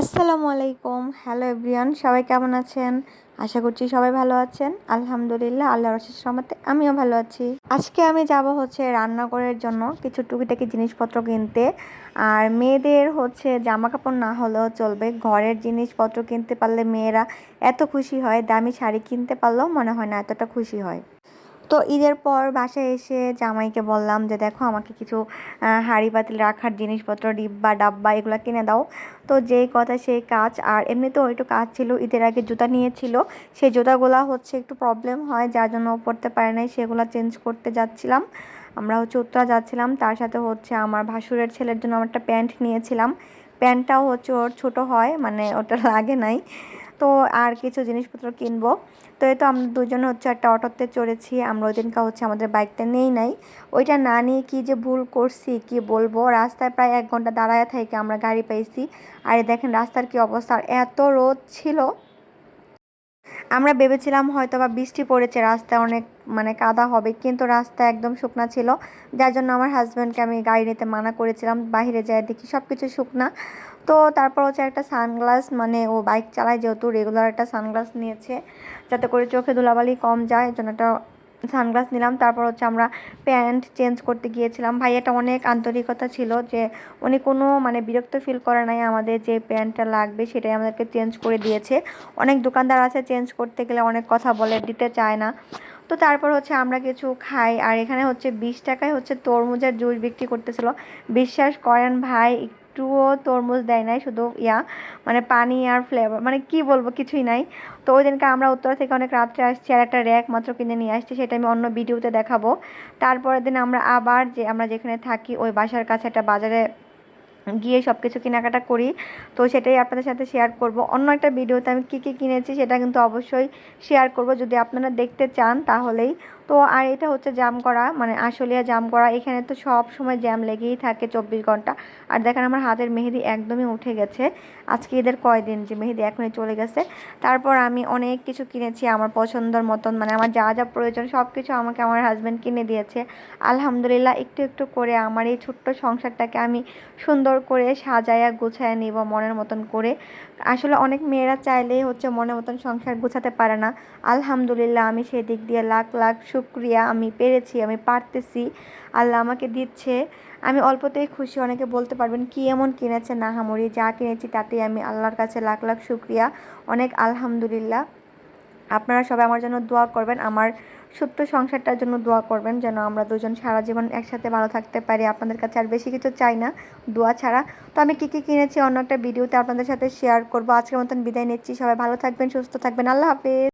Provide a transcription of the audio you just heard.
আসসালামু আলাইকুম। Hello everyone সবাই কেমন আছেন? আশা করছি সবাই ভালো আছেন। আলহামদুলিল্লাহ, আল্লাহর রসের সমাতে আমিও ভালো আছি। আজকে আমি যাব হচ্ছে রান্নাঘরের জন্য কিছু টুকিটাকি জিনিসপত্র কিনতে। আর মেয়েদের হচ্ছে জামা কাপড় না হলেও চলবে। ঘরের জিনিসপত্র কিনতে পারলে মেয়েরা এত খুশি হয়, দামি শাড়ি কিনতে পারলেও মনে হয় না এতটা খুশি হয়। তো ঈদের পর বাসায় এসে জামাইকে বললাম যে, দেখো, আমাকে কিছু হাঁড়ি পাতিল রাখার জিনিসপত্র, ডিব্বা, ডাব্বা, এগুলো কিনে দাও। তো যেই কথা সেই কাজ, আর এমনিতেও একটু কাজ ছিল, ঈদের আগে জুতা নিয়েছিল। সেই জুতাগুলো হচ্ছে একটু প্রবলেম হয়, যার জন্য পড়তে পারে নাই, সেগুলো চেঞ্জ করতে যাচ্ছিলাম। আমরা হচ্ছে উত্তরা যাচ্ছিলাম, তার সাথে হচ্ছে আমার ভাসুরের ছেলের জন্য আমার একটা প্যান্ট নিয়েছিলাম। প্যান্টটাও হচ্ছে ওর ছোটো হয় মানে ওটা লাগে নাই। তো আর কিছু জিনিসপত্র কিনবো। তো এই তো আমরা দুজন হচ্ছে একটা অটোতে চড়েছি। আমরা ওই দিনকা হচ্ছে আমাদের বাইকটা নেই নাই। ওইটা না নিয়ে কী যে ভুল করছি, কি বলব? রাস্তায় প্রায় এক ঘণ্টা দাঁড়ায় থেকে আমরা গাড়ি পাইছি আর দেখেন রাস্তার কি অবস্থা এত রোদ ছিল। আমরা ভেবেছিলাম হয়তো বা বৃষ্টি পড়েছে, রাস্তায় অনেক মানে কাদা হবে, কিন্তু রাস্তা একদম শুকনা ছিল। যার জন্য আমার হাজব্যান্ডকে আমি গাড়ি নিতে মানা করেছিলাম। বাইরে যায় দেখি সব কিছু শুকনা। তো তারপর হচ্ছে একটা সানগ্লাস মানে ও বাইক চালায় যেহেতু রেগুলার একটা সানগ্লাস নিয়েছে, যাতে করে চোখে ধুলাবালি কম যায় জন্য একটা সানগ্লাস নিলাম। তারপর হচ্ছে আমরা প্যান্ট চেঞ্জ করতে গিয়েছিলাম। ভাইয়াটা অনেক আন্তরিকতা ছিল যে উনি কোনো মানে বিরক্ত ফিল করে নাই আমাদের যে প্যান্টটা লাগবে, সেটাই আমাদেরকে চেঞ্জ করে দিয়েছে। অনেক দোকানদার আছে চেঞ্জ করতে গেলে অনেক কথা বলে, দিতে চায় না। তো তারপর হচ্ছে আমরা কিছু খাই, আর এখানে হচ্ছে বিশ টাকায় হচ্ছে তরমুজের জুস বিক্রি করতেছিল। বিশ্বাস করেন ভাই একটুও তরমুজ দেয় নাই, শুধু ইয়া মানে পানি আর ফ্লেভার মানে কি বলব, কিছুই নাই। তো ওই দিনকে আমরা উত্তরা থেকে অনেক রাত্রে আসছি আর একটা র্যাক মাত্র কিনে নিয়ে আসছি, সেটা আমি অন্য ভিডিওতে দেখাবো। তারপরের দিন আমরা আবার যে, আমরা যেখানে থাকি, ওই বাসার কাছে একটা বাজারে গিয়ে সব কিছু কেনাকাটা করি। তো সেটাই আপনাদের সাথে শেয়ার করব। অন্য একটা ভিডিওতে আমি কী কী কিনেছি, সেটা কিন্তু অবশ্যই শেয়ার করব। যদি আপনারা দেখতে চান, তাহলেই তো আর এটা হচ্ছে জ্যাম করা মানে আশুলিয়া জ্যাম করা, এখানে তো সব সময় জ্যাম লেগেই থাকে চব্বিশ ঘণ্টা। আর দেখেন আমার হাতের মেহেদি একদমই উঠে গেছে। আজকে এদের কয়দিন যে মেহেদি এখনই চলে গেছে। তারপর আমি অনেক কিছু কিনেছি আমার পছন্দের মতন মানে আমার যা যা প্রয়োজন সব কিছু আমাকে আমার হাজব্যান্ড কিনে দিয়েছে। আলহামদুলিল্লাহ একটু একটু করে আমার এই ছোট্ট সংসারটাকে আমি সুন্দর করে সাজায়া গুছায় নিব মনের মতন করে। আসলে অনেক মেয়েরা চাইলেই হচ্ছে মনের মতন সংসার গুছাতে পারে না। আলহামদুলিল্লাহ আমি সেই দিক দিয়ে লাখ লাখ শুক্রিয়া আমি পেরেছি, আমি পারতেছি। আল্লাহ আমাকে দিচ্ছে। আমি অল্পতেই খুশি, অনেকে বলতে পারবেন কি এমন কিনেছে নাহামরি যা কিনেছি তাতেই আমি আল্লাহর কাছে লাখ লাখ শুক্রিয়া। অনেক আলহামদুলিল্লাহ। আপনারা সবাই আমার জন্য দোয়া করবেন, আমার ছোট্ট সংসারটার জন্য দোয়া করবেন, যেন আমরা দুজন সারা জীবন একসাথে ভালো থাকতে পারি। আপনাদের কাছে আর বেশি কিছু চাই না, দোয়া ছাড়া। তো আমি কী কী কিনেছি, অন্য একটা ভিডিওতে আপনাদের সাথে শেয়ার করব। আজকের মতন বিদায় নিচ্ছি। সবাই ভালো থাকবেন, সুস্থ থাকবেন। আল্লাহ হাফেজ।